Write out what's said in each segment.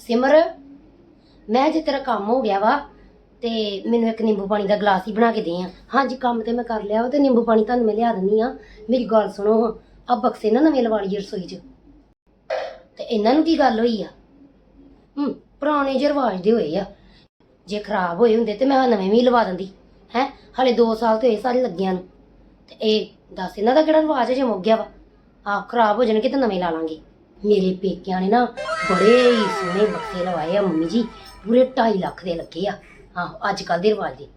ਸਿਮਰ, ਮੈਂ ਜੇ ਤੇਰਾ ਕੰਮ ਹੋ ਗਿਆ ਵਾ ਤੇ ਮੈਨੂੰ ਇੱਕ ਨਿੰਬੂ ਪਾਣੀ ਦਾ ਗਲਾਸ ਹੀ ਬਣਾ ਕੇ ਦੇ ਆ। ਹਾਂਜੀ, ਕੰਮ ਤੇ ਮੈਂ ਕਰ ਲਿਆ ਵਾ ਤੇ ਨਿੰਬੂ ਪਾਣੀ ਤੁਹਾਨੂੰ ਮੈਂ ਲਿਆ ਦਿੰਦੀ ਆ। ਮੇਰੀ ਗੱਲ ਸੁਣੋ ਆ ਬਕਸੇ ਨਾ ਨਵੇਂ ਲਵਾ ਲਈਏ ਰਸੋਈ 'ਚ। ਤੇ ਇਹਨਾਂ ਨੂੰ ਕੀ ਗੱਲ ਹੋਈ ਆ? ਹੂੰ, ਪੁਰਾਣੇ ਜਿਹੇ ਰਿਵਾਜ ਦੇ ਹੋਏ ਆ। ਜੇ ਖਰਾਬ ਹੋਏ ਹੁੰਦੇ ਤੇ ਮੈਂ ਨਵੇਂ ਵੀ ਲਵਾ ਦਿੰਦੀ। ਹੈ, ਹਲੇ 2 ਸਾਲ ਤੋਂ ਇਹ ਸਾਰੇ ਲੱਗੀਆਂ ਨੂੰ। ਤੇ ਇਹ ਦੱਸ ਇਹਨਾਂ ਦਾ ਕਿਹੜਾ ਰਿਵਾਜ ਹੈ ਜੇ ਮੁੱਕ ਗਿਆ ਵਾ? ਆਹ ਖਰਾਬ ਹੋ ਜਾਣਗੇ ਤਾਂ ਨਵੇਂ ਲਾ ਲਾਂਗੇ। ਮੇਰੇ ਪੇਕਿਆਂ ਨੇ ਨਾ ਬੜੇ ਹੀ ਸੋਹਣੇ ਬਕਸੇ ਲਵਾਏ ਆ ਮੰਮੀ ਜੀ। ਪੂਰੇ 2.5 ਲੱਖ ਦੇ ਲੱਗੇ ਆ। ਹਾਂ, ਅੱਜ ਕੱਲ ਦੇ ਰਿਵਾਜ ਦੇ।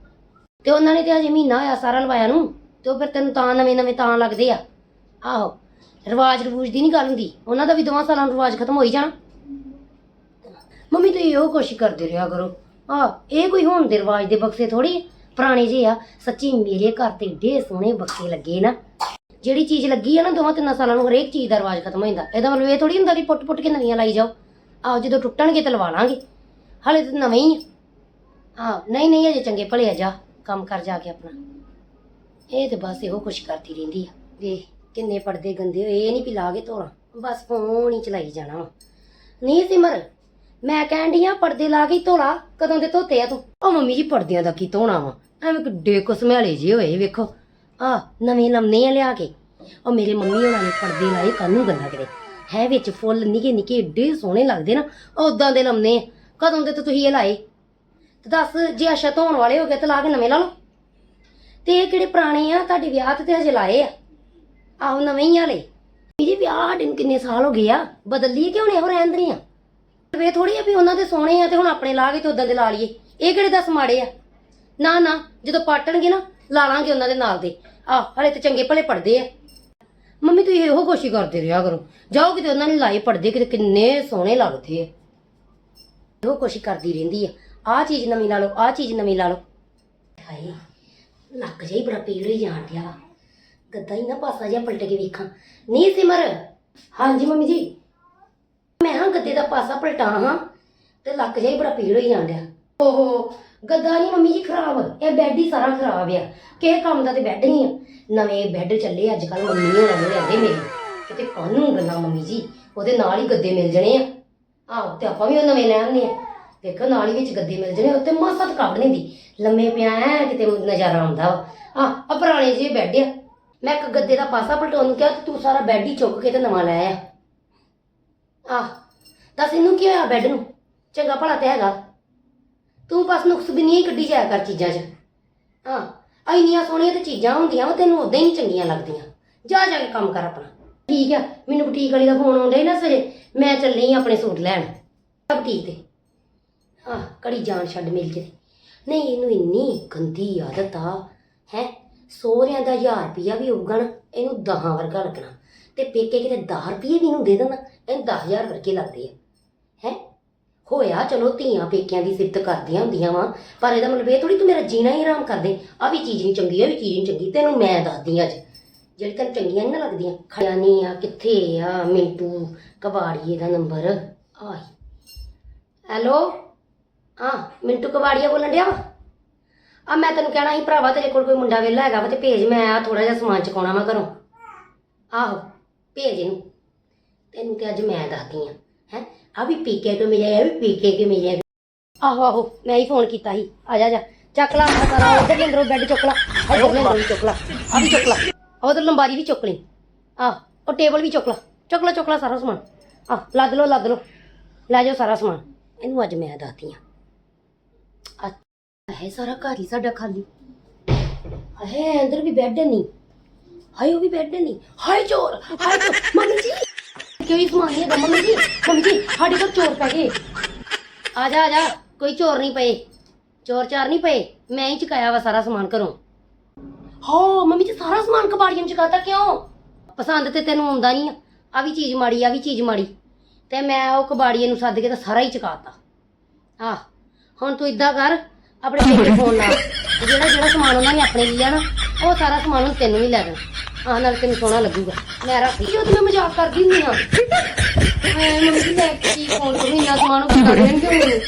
ਤੇ ਉਹਨਾਂ ਨੇ ਤੇ ਅਜੇ ਮਹੀਨਾ ਹੋਇਆ ਸਾਰਾ ਲਵਾਇਆ ਨੂੰ, ਤੇ ਉਹ ਫਿਰ ਤੈਨੂੰ ਤਾਂ ਨਵੇਂ ਨਵੇਂ ਤਾਂ ਲੱਗਦੇ ਆ। ਆਹੋ, ਰਿਵਾਜ ਰਵੂਜ ਦੀ ਨਹੀਂ ਗੱਲ ਹੁੰਦੀ। ਉਹਨਾਂ ਦਾ ਵੀ ਦੋਵਾਂ ਸਾਲਾਂ ਨੂੰ ਰਿਵਾਜ ਖਤਮ ਹੋ ਹੀ ਜਾਣਾ। ਮੰਮੀ, ਤੁਸੀਂ ਇਹੋ ਕੋਸ਼ਿਸ਼ ਕਰਦੇ ਰਿਹਾ ਕਰੋ। ਆ ਇਹ ਕੋਈ ਹੁਣ ਦੇ ਰਿਵਾਜ ਦੇ ਬਕਸੇ ਥੋੜੀ ਪੁਰਾਣੇ ਜਿਹੇ ਆ। ਸੱਚੀ ਮੇਰੇ ਘਰ ਤੇ ਢੇ ਸੋਹਣੇ ਬਕਸੇ ਲੱਗੇ ਨਾ। ਜਿਹੜੀ ਚੀਜ਼ ਲੱਗੀ ਆ ਨਾ ਦੋਵਾਂ ਤਿੰਨਾਂ ਸਾਲਾਂ ਨੂੰ ਹਰੇਕ ਚੀਜ਼ ਦਾ ਰਿਵਾਜ ਖਤਮ ਹੋ ਜਾਂਦਾ। ਇਹਦਾ ਮਤਲਬ ਇਹ ਥੋੜੀ ਹੁੰਦਾ ਕਿ ਪੁੱਟ-ਪੁੱਟ ਕੇ ਨਵੀਆਂ ਲਾਈ ਜਾਓ। ਆਹੋ, ਜਦੋਂ ਟੁੱਟਣਗੇ ਤਾਂ ਲਵਾ ਲਾਂਗੇ। ਹਾਲੇ ਤਾਂ ਨਵੇਂ ਹੀ ਆ। ਨਹੀਂ ਨਹੀਂ, ਅਜੇ ਚੰਗੇ ਭਲੇ ਆ, ਜਾ, ਕੰਮ ਕਰ, ਜਾ ਕੇ ਆਪਣਾ। ਇਹ ਤੇ ਬਸ ਇਹੋ ਕੁਛ ਕਰਦੀ ਰਹਿੰਦੀ ਆ। ਵੇਖ, ਕਿੰਨੇ ਪਰਦੇ ਗੰਦੇ ਹੋਏ, ਇਹ ਨਹੀਂ ਵੀ ਲਾ ਕੇ ਧੋਣਾ। ਬਸ ਫੋਨ ਹੀ ਚਲਾਈ ਜਾਣਾ ਵਾ। ਨਹੀਂ ਸਿਮਰ, ਮੈਂ ਕਹਿਣ ਡਈ ਆ, ਪਰਦੇ ਲਾ ਕੇ ਹੀ ਧੋਲਾ, ਕਦੋਂ ਦੇ ਧੋਤੇ ਆ ਤੂੰ? ਉਹ ਮੰਮੀ ਜੀ, ਪਰਦਿਆਂ ਦਾ ਕੀ ਧੋਣਾ ਵਾ? ਐਵੇਂ ਕਿੱਡੇ ਕੁਸਮਿਆਲੇ ਜਿਹੇ ਹੋਏ, ਵੇਖੋ। ਆ, ਨਵੇਂ ਲੰਮੇ ਆ ਲਿਆ ਕੇ। ਉਹ ਮੇਰੇ ਮੰਮੀ ਉਹਨਾਂ ਨੇ ਪਰਦੇ ਲਾਏ ਕਾਨੂੰ ਗੱਲਾਂ ਕਰੇ। ਹੈ ਵਿੱਚ ਫੁੱਲ ਨਿੱਕੇ ਨਿੱਕੇ, ਏਡੇ ਸੋਹਣੇ ਲੱਗਦੇ ਨਾ ਉਦਾਂ ਦੇ ਲੰਮੇ ਕਦੋਂ ਦੇ ਤਾਂ ਤੁਸੀਂ ਇਹ ਲਾਏ? ਤੇ ਦੱਸ, ਜੇ ਅਸ਼ਾ ਧੋਣ ਵਾਲੇ ਹੋ ਗਏ ਤੇ ਲਾ ਕੇ ਨਵੇਂ ਲਾ ਲਓ। ਤੇ ਇਹ ਕਿਹੜੇ ਪੁਰਾਣੇ ਆ? ਤੁਹਾਡੇ ਵਿਆਹ ਤੇ ਹਜੇ ਲਾਏ ਆ। ਆਹੋ, ਨਵੇਂ ਹੀ ਆਲੇ ਮੇਰੇ ਵਿਆਹ ਸਾਡੇ ਨੂੰ ਕਿੰਨੇ ਸਾਲ ਹੋ ਗਏ ਆ। ਬਦਲ ਲਈਏ ਕਿਉਂ ਨਹੀਂ ਇਹੋ ਰਹਿਣ ਦਰੀਆਂ ਵੇ ਥੋੜੀ ਆ ਵੀ ਉਹਨਾਂ ਦੇ ਸੋਹਣੇ ਆ ਤੇ ਹੁਣ ਆਪਣੇ ਲਾ ਕੇ ਤੇ ਉਦਾਂ ਦੇ ਲਾ ਲਈਏ। ਇਹ ਕਿਹੜੇ ਦੱਸ ਮਾੜੇ ਆ? ਨਾ ਨਾ, ਜਦੋਂ ਪਾਟਣਗੇ ਨਾ, ਲਾ ਲਾਂਗੇ ਉਹਨਾਂ ਦੇ ਨਾਲ ਦੇ। ਆ, ਹਲੇ ਤੇ ਚੰਗੇ ਭਲੇ ਪੜਦੇ ਆ। ਮੰਮੀ, ਤੁਸੀਂ ਇਹੋ ਕੋਸ਼ਿਸ਼ ਕਰਦੇ ਰਿਹਾ ਕਰੋ। ਜਾਓ ਕਿਤੇ ਉਹਨਾਂ ਨੇ ਲਾਏ ਪੜਦੇ ਕਿਤੇ ਕਿੰਨੇ ਸੋਹਣੇ ਲੱਗਦੇ ਆ। ਇਹੋ ਕੋਸ਼ਿਸ਼ ਕਰਦੀ ਰਹਿੰਦੀ ਆ। ਆਹ ਚੀਜ਼ ਨਵੀਂ ਲਾ ਲਓ, ਆਹ ਚੀਜ਼ ਨਵੀਂ ਲਾ ਲਓ। ਹਾਏ ਲੱਕ ਜਿਹਾ ਹੀ ਬੜਾ ਪੀੜ ਹੋਈ ਜਾਣ ਡਿਆ ਵਾ। ਗੱਦਾ ਹੀ ਨਾ ਪਾਸਾ ਜਿਹਾ ਪਲਟ ਕੇ ਵੇਖਾਂ। ਨਹੀਂ, ਸਿਮਰ। ਹਾਂਜੀ, ਮੰਮੀ ਜੀ। ਮੈਂ ਹਾਂ ਗੱਦੇ ਦਾ ਪਾਸਾ ਪਲਟਾ ਹਾਂ, ਤੇ ਲੱਕ ਜਿਹਾ ਹੀ ਬੜਾ ਪੀੜ ਹੋਈ ਜਾਣ ਡਿਆ। ਓਹੋ ਗੱਦਾ ਨਹੀਂ ਮੰਮੀ ਜੀ ਖਰਾਬ। ਇਹ ਬੈੱਡ ਹੀ ਸਾਰਾ ਖਰਾਬ ਆ। ਕਿਹ ਕੰਮ ਦਾ ਤੇ ਬੈੱਡ ਨਹੀਂ ਆ। ਨਵੇਂ ਬੈੱਡ ਚੱਲੇ ਅੱਜ ਕੱਲ ਮੰਮੀ ਹੋਣਾ ਨੇ ਲਿਆਂਦੇ ਮੇਰੇ। ਕਿਤੇ ਕਾਹਨੂੰ ਗੱਲਾਂ ਮੰਮੀ ਜੀ, ਉਹਦੇ ਨਾਲ ਹੀ ਗੱਦੇ ਮਿਲ ਜਣੇ ਆ। ਆਹੋ, ਤੇ ਆਪਾਂ ਵੀ ਉਹ ਨਵੇਂ ਲੈ ਆਉਂਦੇ ਆ। ਦੇਖੋ, ਨਾਲ ਹੀ ਵਿੱਚ ਗੱਦੇ ਮਿਲ ਜਣੇ ਉੱਤੇ ਮਾਸਾ ਥਕਾਵਟ ਨਹੀਂ ਦੀ ਲੰਮੇ ਪਿਆ ਐ, ਕਿਤੇ ਨਜ਼ਾਰਾ ਆਉਂਦਾ ਵਾ। ਆ ਆ ਪੁਰਾਣੇ ਜਿਹੇ ਬੈੱਡ ਆ। ਮੈਂ ਇੱਕ ਗੱਦੇ ਦਾ ਪਾਸਾ ਪਲਟਾਉਣ ਨੂੰ ਕਿਹਾ ਤੇ ਤੂੰ ਸਾਰਾ ਬੈੱਡ ਹੀ ਚੁੱਕ ਕੇ ਤੇ ਨਵਾਂ ਲੈ ਆ। ਆਹ, ਦੱਸ ਇਹਨੂੰ ਕੀ ਹੋਇਆ ਬੈੱਡ ਨੂੰ? ਚੰਗਾ ਭਲਾ ਤੇ ਹੈਗਾ। ਤੂੰ ਬਸ ਨੁਕਸ ਵੀ ਨਹੀਂ ਕੱਢੀ ਜਾਇਆ ਕਰ ਚੀਜ਼ਾਂ 'ਚ। ਹਾਂ, ਇੰਨੀਆਂ ਸੋਹਣੀਆਂ ਤੇ ਚੀਜ਼ਾਂ ਹੁੰਦੀਆਂ ਵਾ, ਤੈਨੂੰ ਉਦਾਂ ਹੀ ਨਹੀਂ ਚੰਗੀਆਂ ਲੱਗਦੀਆਂ। ਜਾ ਜਾ ਕੇ ਕੰਮ ਕਰ ਆਪਣਾ। ਠੀਕ ਆ, ਮੈਨੂੰ ਬੁਟੀਕ ਵਾਲੀ ਦਾ ਫੋਨ ਆਉਂਦਾ ਹੀ ਨਾ ਸਵੇਰੇ, ਮੈਂ ਚੱਲੀ ਆਂ ਆਪਣੇ ਸੂਟ ਲੈਣ। ਬੁਟੀਕ ਤੇ। ਆਹ ਕੜੀ ਜਾਨ ਛੱਡ ਮਿਲ ਜੇ ਨਹੀਂ, ਇਹਨੂੰ ਇੰਨੀ ਗੰਦੀ ਆਦਤ ਆ, ਹੈ? ਸੋਹਰਿਆਂ ਦਾ 1000 ਰੁਪਿਆ ਵੀ ਉਗਣ ਇਹਨੂੰ 10 ਵਰਗਾ ਲੱਗਣਾ। ਤੇ ਪੇਕੇ ਕਿਤੇ 10 ਰੁਪਏ ਵੀ ਇਹਨੂੰ ਦੇ ਦੇਣਾ, ਇਹਨੂੰ 10000 ਵਰਗੇ ਲੱਗਦੇ ਆ। ਹੋਇਆ, ਚਲੋ ਧੀਆਂ ਪੇਕਿਆਂ ਦੀ ਸਿਫਤ ਕਰਦੀਆਂ ਹੁੰਦੀਆਂ ਵਾ, ਪਰ ਇਹਦਾ ਮਤਲਬ ਇਹ ਥੋੜੀ ਤੂੰ ਮੇਰਾ ਜੀਣਾ ਹੀ ਆਰਾਮ ਕਰ ਦੇ ਆ ਵੀ ਚੀਜ਼ ਨਹੀਂ ਚੰਗੀ ਆ ਵੀ ਚੀਜ਼ ਨਹੀਂ ਚੰਗੀ, ਤੈਨੂੰ ਮੈਂ ਦੱਸਦੀ ਅੱਜ। ਜਿਹੜੀ ਤੈਨੂੰ ਚੰਗੀਆਂ ਨੀ ਨਾ ਲੱਗਦੀਆਂ ਖੜਿਆ ਨਹੀਂ ਆ, ਕਿੱਥੇ ਆ, ਮਿੰਟੂ, ਕਬਾੜੀਏ ਦਾ ਨੰਬਰ ਆਈ ਹੈਲੋ? ਹਾਂ ਮਿੰਟੂ ਕਬਾੜੀਆ ਬੋਲਣ ਡਿਆ ਵਾ? ਆ ਮੈਂ ਤੈਨੂੰ ਕਹਿਣਾ ਸੀ, ਭਰਾਵਾ ਤੇਰੇ ਕੋਲ ਕੋਈ ਮੁੰਡਾ ਵਿਹਲਾ ਹੈਗਾ ਵਾ, ਤੇ ਭੇਜ ਮੈਂ ਆ ਥੋੜਾ ਜਿਹਾ ਸਮਾਨ ਚੁਕਾਉਣਾ ਵਾ ਘਰੋਂ। ਆਹੋ, ਭੇਜ ਇਹਨੂੰ। ਤੈਨੂੰ ਤੇ ਅੱਜ ਮੈਂ ਦੱਸਦੀ ਆ, ਹੈ? ਆ ਵੀ ਪੀਕੇ ਤੋਂ ਮਿਲਿਆ ਇਹ ਵੀ ਪੀਕੇ ਕੇ ਮਿਲਿਆ ਆਹੋ ਆਹੋ, ਮੈਂ ਹੀ ਫੋਨ ਕੀਤਾ ਸੀ। ਆ ਜਾ ਜਾ। ਚੱਕ ਲਾ ਆ ਸਾਰਾ ਉਧਰ ਦੇ ਅੰਦਰੋਂ ਬੈੱਡ ਚੁੱਕ ਲਾ। ਉਧਰ ਦੇ ਅੰਦਰੋਂ ਵੀ ਚੁੱਕ ਲਾ। ਆ ਵੀ ਚੁੱਕ ਲਾ। ਉਧਰ ਲੰਬਾਰੀ ਵੀ ਚੁੱਕ ਲਈ। ਆ ਉਹ ਟੇਬਲ ਵੀ ਚੁੱਕ ਲਾ। ਚੁੱਕ ਲਾ ਚੁੱਕ ਲਾ ਸਾਰਾ ਸਮਾਨ। ਆ ਲੱਦ ਲੋ ਲੱਦ ਲੋ ਲੈ ਜਾਓ ਸਾਰਾ ਸਮਾਨ। ਇਹਨੂੰ ਅੱਜ ਮੈਂ ਦੱਸਦੀ ਆ। ਹੈ ਸਾਰਾ ਘਰ ਹੀ ਸਾਡਾ ਖਾਲੀ। ਹੈ ਅੰਦਰ ਵੀ ਬੈੱਡ ਨਹੀਂ ਹਾਏ, ਉਹ ਵੀ ਬੈੱਡ ਨਹੀਂ ਹਾਏ, ਚੋਰ! ਹਾਏ ਮੰਮੀ ਜੀ! ਕਿਉਂ ਹੀ ਸਮਾਨ ਨਹੀਂ ਹੈਗਾ ਮੰਮੀ ਜੀ? ਮੰਮੀ ਜੀ, ਸਾਡੇ ਘਰ ਚੋਰ ਪੈ ਗਏ। ਆ ਜਾ ਆ ਜਾ, ਕੋਈ ਚੋਰ ਨਹੀਂ ਪਏ। ਚੋਰ ਚਾਰ ਨਹੀਂ ਪਏ, ਮੈਂ ਹੀ ਚੁਕਾਇਆ ਵਾ ਸਾਰਾ ਸਮਾਨ ਘਰੋਂ। ਹੋ, ਮੰਮੀ ਜੀ, ਸਾਰਾ ਸਮਾਨ ਕਬਾੜੀਆਂ ਨੂੰ ਚੁਕਾਤਾ ਕਿਉਂ? ਪਸੰਦ ਤੇ ਤੈਨੂੰ ਆਉਂਦਾ ਨਹੀਂ ਆ। ਆ ਵੀ ਚੀਜ਼ ਮਾੜੀ, ਆ ਵੀ ਚੀਜ਼ ਮਾੜੀ। ਤੇ ਮੈਂ ਉਹ ਕਬਾੜੀਏ ਨੂੰ ਸੱਦ ਕੇ ਤਾਂ ਸਾਰਾ ਹੀ ਚੁਕਾਤਾ। ਆ ਹੁਣ ਤੂੰ ਇਦਾਂ ਕਰ, ਆਪਣੇ ਪੇਕੇ ਫੋਨ ਲਾ। ਤੇ ਜਿਹੜਾ ਜਿਹੜਾ ਸਮਾਨ ਉਹਨਾਂ ਨੇ ਆਪਣੇ ਲਿਆ ਨਾ, ਉਹ ਸਾਰਾ ਸਮਾਨ ਹੁਣ ਤੈਨੂੰ ਵੀ ਲੈ ਦੇਣਾ। ਆਹ ਨਾਲ ਤੈਨੂੰ ਸੋਹਣਾ ਲੱਗੂਗਾ। ਮੈਂ ਰੱਖ ਲਈ ਉਹ ਮੈਂ ਮਜ਼ਾਕ ਕਰਦੀ ਹੁੰਦੀ ਹਾਂ। ਐ ਮੰਮੀ ਜੀ ਲੈ ਕੀ ਫੋਨ ਕਰੂੰ, ਇੰਨਾ ਸਮਾਨ ਉਹ ਕਰ ਦੇਣਗੇ ਮੈਨੂੰ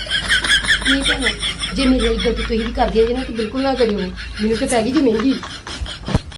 ਨਹੀਂ ਭੈਣੇ, ਜੇ ਮੇਰੀ ਇੱਜ਼ਤ ਤੁਸੀਂ ਵੀ ਕਰਦੇ ਜੇ ਨਾ ਤਾਂ ਬਿਲਕੁਲ ਨਾ ਕਰਿਓ। ਮੈਨੂੰ ਤੇ ਪੈ ਗਈ ਜੀ ਮਹਿੰਗੀ।